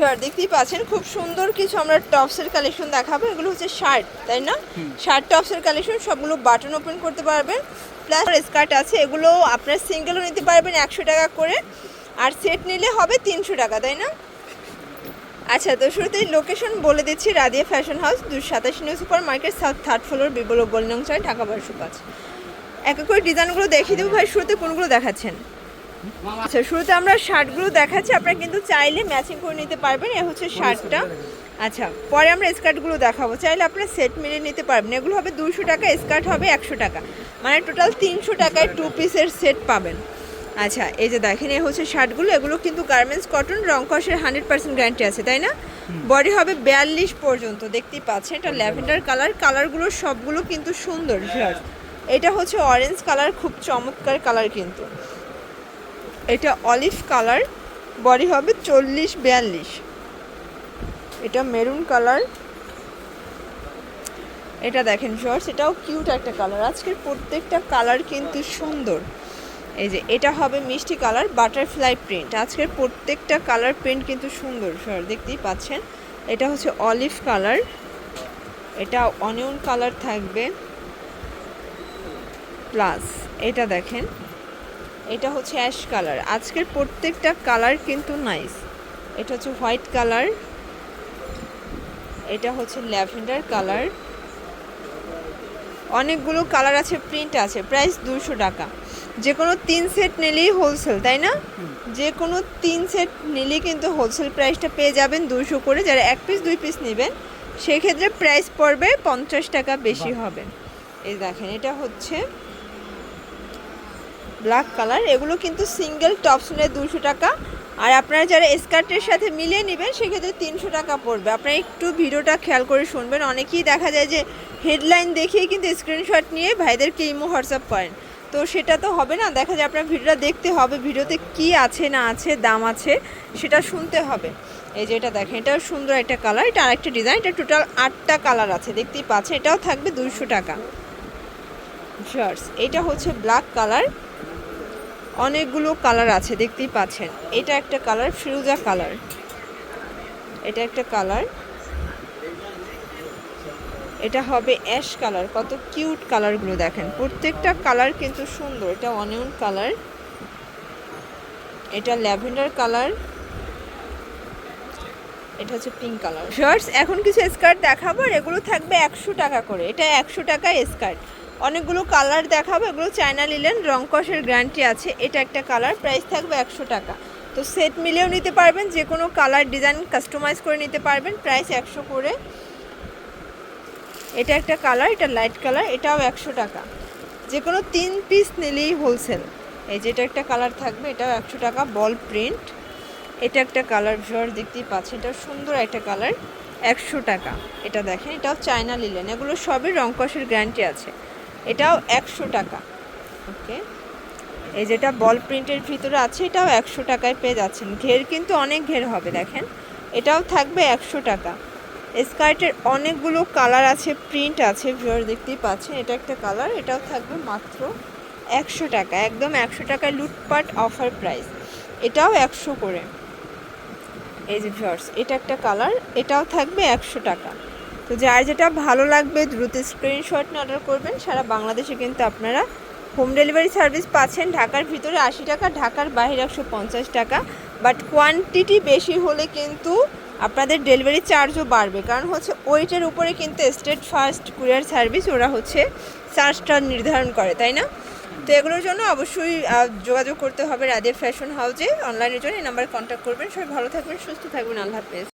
Viewer দেখতেই পাচ্ছেন খুব সুন্দর কিছু আমরা টপসের কালেকশন দেখাবো। এগুলো হচ্ছে শার্ট তাই না? শার্ট টপসের কালেকশন সবগুলো বাটন ওপেন করতে পারবেন। প্লাস স্কার্ট আছে এগুলো আপনার সিঙ্গেলও নিতে পারবেন একশো টাকা করে। আর সেট নিলে হবে তিনশো টাকা তাই না? আচ্ছা তো শুরুতেই লোকেশন বলে দিচ্ছি রাদিয়া ফ্যাশন হাউস দুশো সাতাশি new super market south third floor বিবল গোলনং চাই ঢাকা বারোশো পাঁচ। এক এক করে ডিজাইনগুলো দেখিয়ে দেবো। ভাই শুরুতে কোনগুলো দেখাচ্ছেন? আচ্ছা শুরুতে আমরা শার্টগুলো দেখাচ্ছি আপনারা কিন্তু চাইলে ম্যাচিং করে নিতে পারবেন এ হচ্ছে শার্টটা। আচ্ছা পরে আমরা স্কার্টগুলো দেখাবো। চাইলে আপনারা সেট মিলে নিতে পারবেন। এগুলো হবে দুশো টাকা স্কার্ট হবে একশো টাকা। মানে টোটাল তিনশো টাকায় টু পিসের সেট পাবেন। আচ্ছা এই যে দেখেন এই হচ্ছে শার্টগুলো। এগুলো কিন্তু গার্মেন্টস কটন রং কষের হান্ড্রেড পার্সেন্ট গ্যারান্টি আছে তাই না? বডি হবে বিয়াল্লিশ পর্যন্ত দেখতেই পাচ্ছেন। এটা ল্যাভেন্ডার কালার কালারগুলো সবগুলো কিন্তু সুন্দর এটা হচ্ছে অরেঞ্জ কালার খুব চমৎকার কালার কিন্তু। এটা অলিভ কালার, বডি হবে চল্লিশ বিয়াল্লিশ। এটা মেরুন কালার। এটা দেখেন শর্টস এটাও কিউট একটা কালার। আজকের প্রত্যেকটা কালার কিন্তু সুন্দর। এই যে, এটা হবে মিষ্টি কালার বাটারফ্লাই প্রিন্ট আজকের প্রত্যেকটা কালার প্রিন্ট কিন্তু সুন্দর সর দেখতেই পাচ্ছেন? এটা হচ্ছে অলিভ কালার। এটা অনিয়ন কালার থাকবে। প্লাস এটা দেখেন। এটা হচ্ছে অ্যাশ কালার। আজকের প্রত্যেকটা কালার কিন্তু নাইস। এটা হচ্ছে হোয়াইট কালার। এটা হচ্ছে ল্যাভেন্ডার কালার। অনেকগুলো কালার আছে প্রিন্ট আছে। প্রাইস দুশো টাকা। যে কোনো তিন সেট নিলেই হোলসেল তাই না? যে কোনো তিন সেট নিলেই কিন্তু হোলসেল প্রাইসটা পেয়ে যাবেন দুশো করে। যারা এক পিস দুই পিস নেবেন সেক্ষেত্রে প্রাইস পড়বে পঞ্চাশ টাকা বেশি হবে। এই দেখেন এটা হচ্ছে ব্ল্যাক কালার। এগুলো কিন্তু সিঙ্গেল টপস নিলে দুশো টাকা। আর আপনারা যারা স্কার্টের সাথে মিলিয়ে নেবেন, সেক্ষেত্রে তিনশো টাকা পড়বে। আপনারা একটু ভিডিওটা খেয়াল করে শুনবেন। অনেকেই দেখা যায় যে হেডলাইন দেখিয়ে কিন্তু স্ক্রিনশট নিয়ে ভাইদেরকে ইমো, হোয়াটসঅ্যাপ করেন। তো সেটা তো হবে না। দেখা যায় আপনার ভিডিওটা দেখতে হবে, ভিডিওতে কি আছে, না আছে, দাম আছে, সেটা শুনতে হবে। এই যে এটা দেখেন, এটাও সুন্দর একটা কালার। এটা আরেকটা ডিজাইন। এটা টোটাল আটটা কালার আছে, দেখতেই পাচ্ছে এটাও থাকবে দুশো টাকা। শার্টস এটা হচ্ছে ব্ল্যাক কালার। অনেকগুলো কালার আছে, দেখতেই পাচ্ছেন। এটা একটা কালার, ফিরোজা কালার। এটা একটা কালার। এটা হবে অ্যাশ কালার, কত কিউট কালারগুলো দেখেন। প্রত্যেকটা কালার কিন্তু সুন্দর, এটা অনিয়ন কালার। এটা ল্যাভেন্ডার কালার। এটা হচ্ছে পিঙ্ক কালার। শার্টস এখন কিছু স্কার্ট দেখাবো আর এগুলো থাকবে একশো টাকা করে। এটা একশো টাকা স্কার্ট। অনেকগুলো কালার দেখাবো, এগুলো চায়না লিলেন রং কষের গ্যারান্টি আছে, এটা একটা কালার, প্রাইস থাকবে একশো টাকা। তো সেট মিলেও নিতে পারবেন, যে কোনো কালার ডিজাইন কাস্টমাইজ করে নিতে পারবেন, প্রাইস একশো করে। এটা একটা কালার, এটা লাইট কালার, এটাও একশো টাকা। যে কোনো তিন পিস নিলেই হোলসেল। এই যেটা একটা কালার থাকবে, এটাও একশো টাকা, বল প্রিন্ট। এটা একটা কালার ভিওর দেখতেই পাচ্ছেন, এটা সুন্দর একটা কালার, একশো টাকা। এটা দেখেন, এটাও চায়না লিলেন, এগুলো সবই রং কষের গ্যারান্টি আছে। এটাও একশো টাকা। ওকে? এই যেটা বল প্রিন্টের ভিতরে আছে, এটাও একশো টাকায় পেয়ে যাচ্ছেন। ঘের কিন্তু অনেক ঘের হবে, দেখেন। এটাও থাকবে একশো টাকা। স্কার্টের অনেকগুলো কালার আছে, প্রিন্ট আছে ভিওর দেখতেই পাচ্ছেন। এটা একটা কালার, এটাও থাকবে মাত্র একশো টাকা। একদম একশো টাকায় লুটপাট অফার প্রাইস। এটাও একশো করে। এই যে ভিউয়ার্স, এটা একটা কালার, এটাও থাকবে একশো টাকা। তো যার যেটা ভালো লাগবে, দ্রুত স্ক্রিনশট নিয়ে অর্ডার করবেন। সারা বাংলাদেশে কিন্তু আপনারা হোম ডেলিভারি সার্ভিস পাচ্ছেন। ঢাকার ভিতরে আশি টাকা, ঢাকার বাইরে একশো পঞ্চাশ টাকা। বাট কোয়ান্টিটি বেশি হলে কিন্তু আপনাদের ডেলিভারি চার্জও বাড়বে। কারণ হচ্ছে ওইটার উপরে কিন্তু স্টেট ফার্স্ট কুরিয়ার সার্ভিস ওরা হচ্ছে চার্জটা নির্ধারণ করে, তাই না? তো এগুলোর জন্য অবশ্যই যোগাযোগ করতে হবে রাদের ফ্যাশন হাউসে অনলাইনের জন্য এই নাম্বারে কন্ট্যাক্ট করবেন। সবাই ভালো থাকবেন, সুস্থ থাকবেন। আল্লাহ হাফেজ।